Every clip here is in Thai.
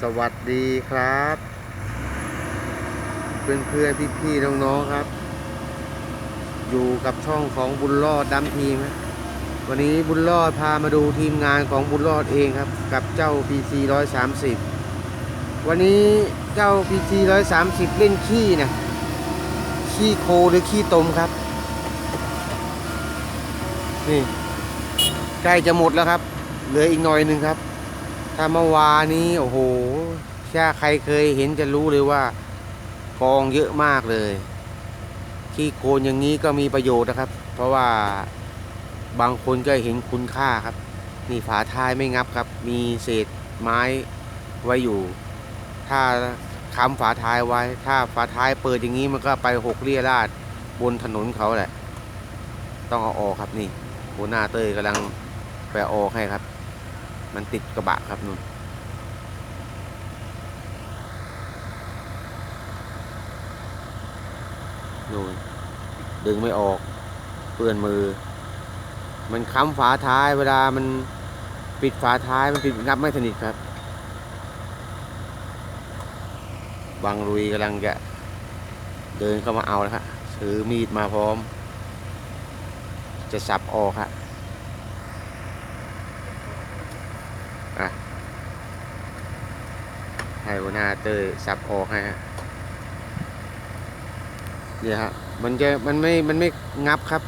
สวัสดีครับ เพื่อนเพื่อนพี่พี่ๆน้องครับ อยู่กับช่องของบุญรอดดำทีมวันนี้บุญรอดพามาดูทีมงานของบุญรอดเองครับ กับเจ้า PC 130 วันนี้เจ้า PC 130 เล่นขี้นะขี้โคหรือขี้ตมครับ นี่ใกล้จะหมดแล้วครับ เหลืออีกหน่อยหนึ่งครับ ถ้าเมื่อวานนี้โอ้โหถ้าใครเคยเห็นจะรู้เลยว่า กองเยอะมากเลยขี้โคลนอย่างนี้ก็มีประโยชน์นะครับ เพราะว่าบางคนก็เห็นคุณค่าครับ นี่ฝาท้ายไม่งับครับ มีเศษไม้ไว้อยู่ ถ้าค้ำฝาท้ายไว้ ถ้าฝาท้ายเปิดอย่างนี้มันก็ไปหกเรียราดบนถนนเขาแหละ ต้องเอาออกครับนี่หัวหน้าเตยกำลังไปเอาออกให้ครับ มันติดกระบะครับนุ่นนู่นดึงไม่ออก เปื้อนมือ มันค้ำฝาท้ายเวลามันปิดฝาท้ายมันปิดงับไม่สนิทครับ บางรุยกำลังจะเดินเข้ามาเอาแล้วครับถือมีดมาพร้อม จะสับออกครับอะ ให้หัวหน้าเตยสับออกให้ฮะเนี่ยฮะมันจะมันไม่มันไม่งับครับ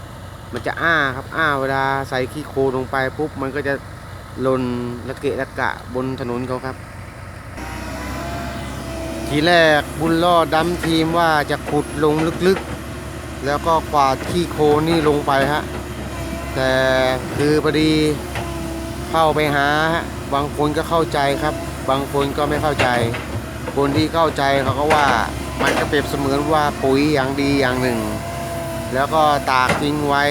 มันจะอ้าครับอ้าเวลาใส่ขี้โคลงไปปุ๊บมันก็จะหล่นละเกะละกะบนถนนเขาครับ ทีแรกบุญรอดดำทีมว่าจะขุดลงลึกๆ แล้วก็กวาดขี้โคลนนี่ลงไปฮะแต่คือพอดีเข้าไปหาฮะบางคนก็เข้าใจครับ บางคนก็ไม่เข้าใจ คนที่เข้าใจเขาก็ว่ามันก็เปรียบเสมือนว่าปุ๋ยอย่างดีอย่างหนึ่ง แล้วก็ตากทิ้งไว้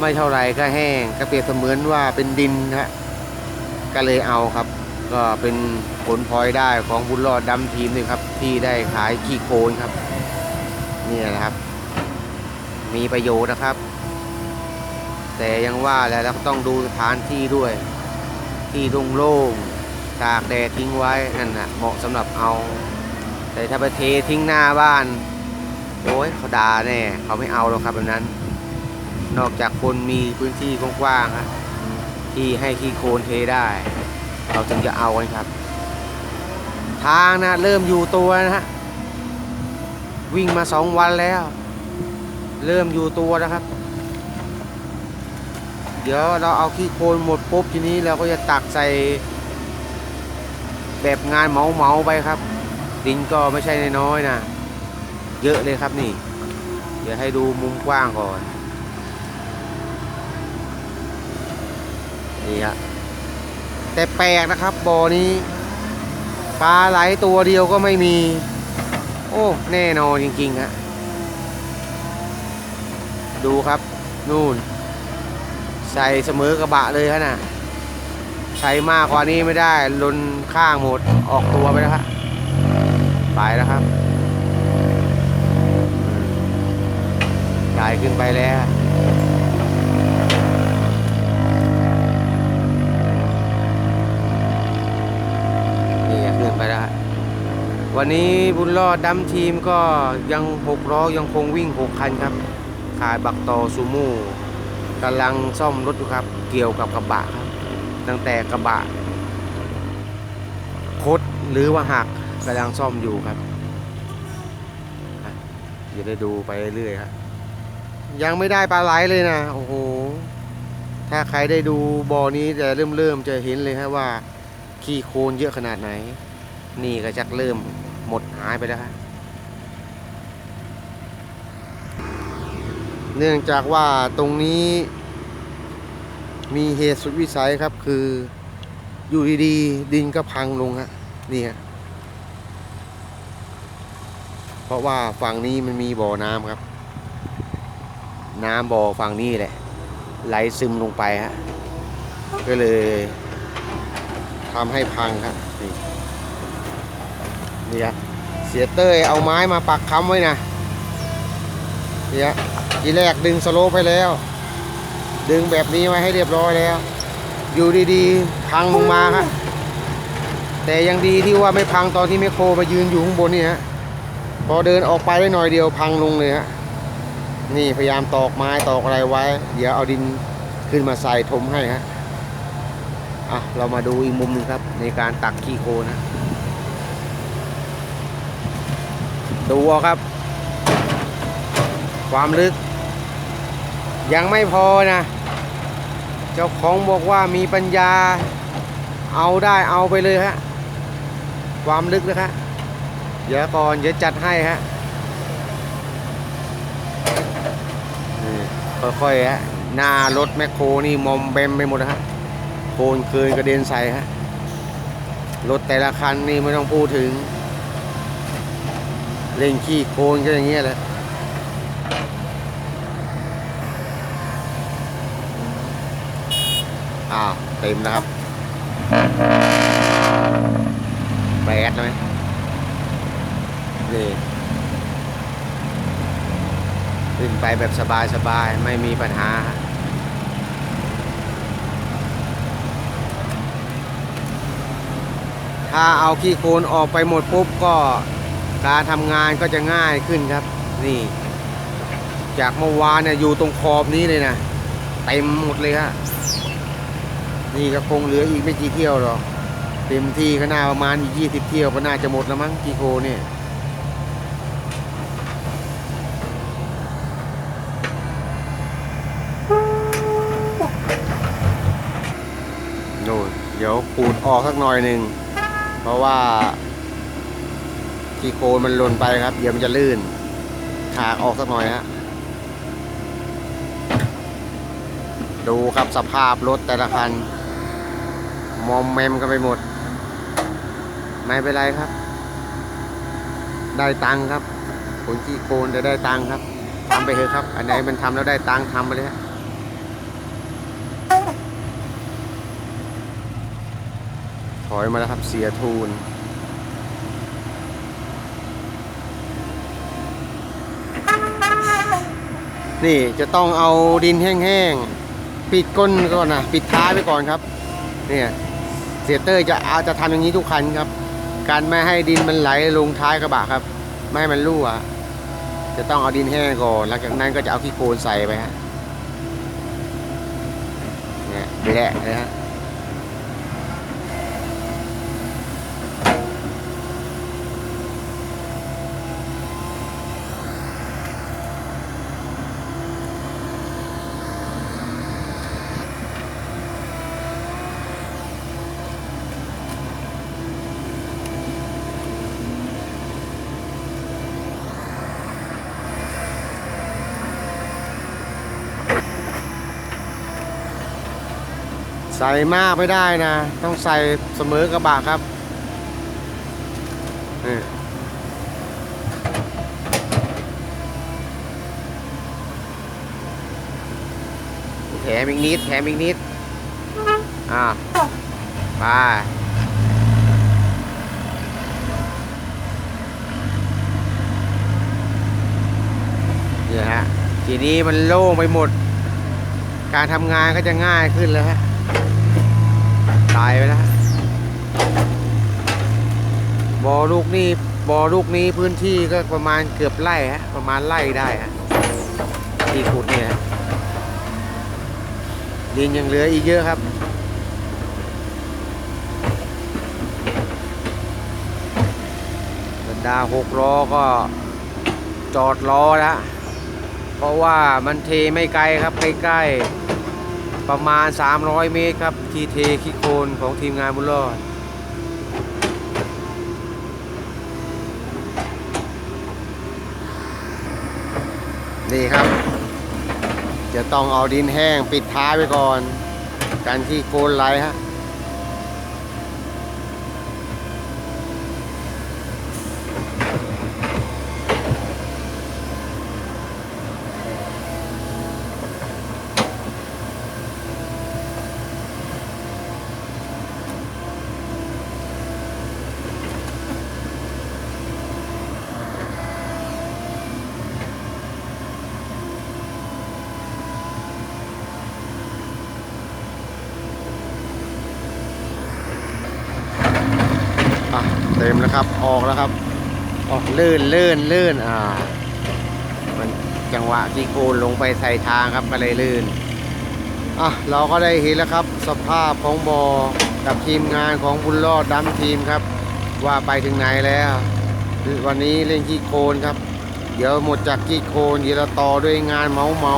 ไม่เท่าไรก็แห้ง ก็เปรียบเสมือนว่าเป็นดินฮะก็เลยเอาครับ ก็เป็นผลพลอยได้ของบุญรอดดำทีมนี่ครับ ที่ได้ขายขี้โคลนครับนี่นะครับ มีประโยชน์นะครับ แต่ยังว่าแหล้วเราก็ต้องดูสถานที่ด้วย ที่โล่งๆ ตากแดดทิ้งไว้นั่นนะเหมาะสำหรับเอา แต่ถ้าไปเททิ้งหน้าบ้าน โอ้ยเขาด่าแน่เขาไม่เอาหรอกครับแบบนั้น นอกจากคนมีพื้นที่กว้างๆฮะที่ให้ขี้โคลนเทได้ เราถึงจะเอากันครับ ทางนะเริ่มอยู่ตัวนะฮะวิ่งมาสองวันแล้ว เริ่มอยู่ตัวแล้วครับ เดี๋ยวเราเอาขี้โคลนหมดปุ๊บทีนี้เราก็จะตักใส่ แบบงานเหมาเหมาไปครับ ดินก็ไม่ใช่น้อยนะ เยอะเลยครับนี่ เดี๋ยวให้ดูมุมกว้างก่อน นี่ฮะแต่แปลกนะครับบ่อนี้ปลาไหลตัวเดียวก็ไม่มี โอ้ แน่นอนจริงๆฮะดูครับ นู่น ใส่เสมอกระบะเลยฮะน่ะ ใส่มากกว่านี้ไม่ได้ลนข้างหมดออกตัวไปแล้วครับไปแล้วครับใหญ่ขึ้นไปแล้วนี่ขึ้นไปแล้ววันนี้บุญรอดดำทีมก็ยังหกล้อยังคงวิ่งหกคันครับ ขายบักตอซูโม่กำลังซ่อมรถอยู่ครับ เกี่ยวกับกระบะครับ ตั้งแต่กระบะคดหรือว่าหักกำลังซ่อมอยู่ครับอะได้ดูไปเรื่อยครับ ยังไม่ได้ปลาไหลเลยนะ โอ้โห ถ้าใครได้ดูบอนี้จะเริ่มเริ่มๆจะเห็นเลยครับว่า ขี้โคลนเยอะขนาดไหน นี่ก็จักเริ่มหมดหายไปแล้วครับเนื่องจากว่าตรงนี้ มีเหตุสุดวิสัยครับคืออยู่ดีๆดินก็พังลงฮะนี่ฮะเพราะว่าฝั่งนี้มันมีบ่อน้ำครับ น้ำบ่อฝั่งนี้แหละไหลซึมลงไปฮะก็เลยทำให้พังครับนี่นี่ฮะเสียเต้ยเอาไม้มาปักค้ำไว้นะนี่ฮะทีแรกดึงสโลปไปแล้ว ดึงแบบนี้ไว้ให้เรียบร้อยแล้ว อยู่ดีๆ พังลงมาครับแต่ยังดีที่ว่าไม่พังตอนที่แมคโครมายืนอยู่ข้างบนนี่ฮะพอเดินออกไปได้หน่อยเดียวพังลงเลยฮะนี่พยายามตอกไม้ตอกอะไรไว้ เดี๋ยวเอาดินขึ้นมาใส่ถมให้ฮะอะเรามาดูอีกมุมหนึงครับ ในการตักขี้โคนะดูครับ ความลึก ยังไม่พอนะ เจ้าของบอกว่ามีปัญญาเอาได้เอาไปเลยฮะ ความลึกนะครับเดี๋ยวก่อนเดี๋ยวจัดให้ฮะค่อยๆฮะหน้ารถแมคโครนี่มอมแบมไปหมดนะฮะโคนเคยกระเด็นใส่ฮะรถแต่ละคันนี่ไม่ต้องพูดถึง เล่นขี้โคนก็อย่างเงี้ยแหละ อ้าเต็มนะครับแปดเลยนี่ขึ้นไปแบบสบายๆ ไม่มีปัญหาถ้าเอาขี้โคลนออกไปหมดปุ๊บก็การทำงานก็จะง่ายขึ้นครับ นี่ จากเมื่อวานเนี่ยอยู่ตรงขอบนี้เลยนะเต็มหมดเลยฮะ นี่ก็คงเหลืออีกไม่กี่เที่ยวหรอก เต็มที่ก็น่าประมาณอีกยี่สิบเที่ยวก็น่าจะหมดแล้วมั้งกิโคเนี่ยโน่นเดี๋ยวขูดออกสักหน่อยหนึ่ง เพราะว่ากิโคมันหล่นไปครับ เดี๋ยวมันจะลื่นถากออกสักหน่อยฮะดูครับสภาพรถแต่ละคัน มอมแมมกันไปหมด ไม่เป็นไรครับ ได้ตังค์ครับคนขี้โกนจะได้ตังค์ครับทำไปเถอะครับ อันไหนมันทำแล้วได้ตังค์ทำไปเลยฮะถอยมาแล้วครับเสียทูนนี่จะต้องเอาดินแห้งๆ ปิดก้นก่อนนะ ปิดท้ายไปก่อนครับ เนี่ย เสียเตอร์จะเอาจะทำอย่างนี้ทุกคันครับ การไม่ให้ดินมันไหลลงท้ายกระบะครับ ไม่ให้มันรั่ว จะต้องเอาดินแห้งก่อนหลังจากนั้นก็จะเอาขี้โคลนใส่ไปฮะเนี่ยแหละนะฮะ ส่มากไม่ได้นะ ต้องใส่เสมอกระบะครับนี่แถมอีกนิดแถมอีกนิด อ่าไปเนี่ยฮะ ทีนี้มันโล่งไปหมด การทำงานก็จะง่ายขึ้นแล้วฮะ ตายไปแล้วฮะบ่อลูกนี้บ่อลูกนี้พื้นที่ก็ประมาณเกือบไร่ฮะประมาณไร่ได้ฮะที่ขุดเนี่ยดินยังเหลืออีกเยอะครับบรรดาหกล้อก็จอดรอแล้วเพราะว่ามันเทไม่ไกลครับใกล้ๆประมาณ 300 เมตรครับ ขี้เทขี้โคลนของทีมงานบุญรอด นี่ครับ จะต้องเอาดินแห้งปิดท้ายไปก่อน การขี้โกนไหลฮะ อะเต็มแล้วครับออกแล้วครับ ออกลื่นลื่นลื่นอ่า มันจังหวะที่โคนลงไปใส่ทางครับก็เลยลื่นอะเราก็ได้เห็นแล้วครับ สภาพของบอกับทีมงานของบุญรอดดัมทีมครับ ว่าไปถึงไหนแล้ววันนี้เล่นขี้โคนครับ เดี๋ยวหมดจากขี้โคนเดี๋ยวเราต่อด้วยงานเมาเมา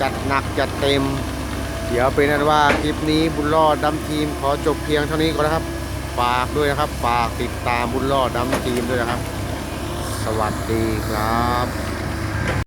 จัดหนักจัดเต็ม เดี๋ยวเป็นนั้นว่าคลิปนี้บุญรอดดัมทีมขอจบเพียงเท่านี้ก่อนนะครับ ฝากด้วยนะครับ ฝากติดตามบุญรอดดำทีมด้วยนะครับ สวัสดีครับ